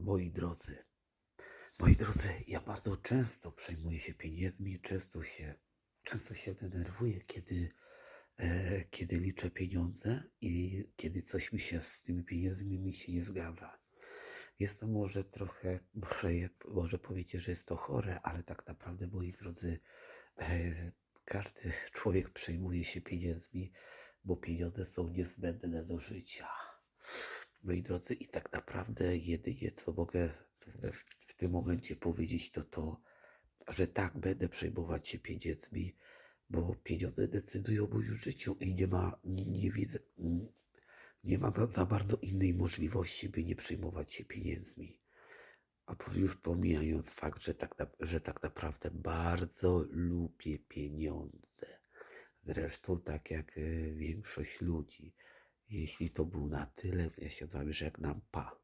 Moi drodzy, moi drodzy, ja bardzo często przejmuję się pieniędzmi, często się, często się denerwuję, kiedy, e, kiedy liczę pieniądze i kiedy coś mi się z tymi pieniędzmi mi się nie zgadza. Jest to może trochę, może, może powiecie, że jest to chore, ale tak naprawdę, moi drodzy, e, każdy człowiek przejmuje się pieniędzmi, bo pieniądze są niezbędne do życia. Moi drodzy, i tak naprawdę jedynie co mogę w, w tym momencie powiedzieć, to to, że tak będę przejmować się pieniędzmi, bo pieniądze decydują o moim życiu i nie ma, nie, nie widzę, nie ma za bardzo innej możliwości, by nie przejmować się pieniędzmi. A już pomijając fakt, że tak, że tak naprawdę bardzo lubię pieniądze. Zresztą tak jak e, większość ludzi. Jeśli to był na tyle, ja się z wami żegnam, pa.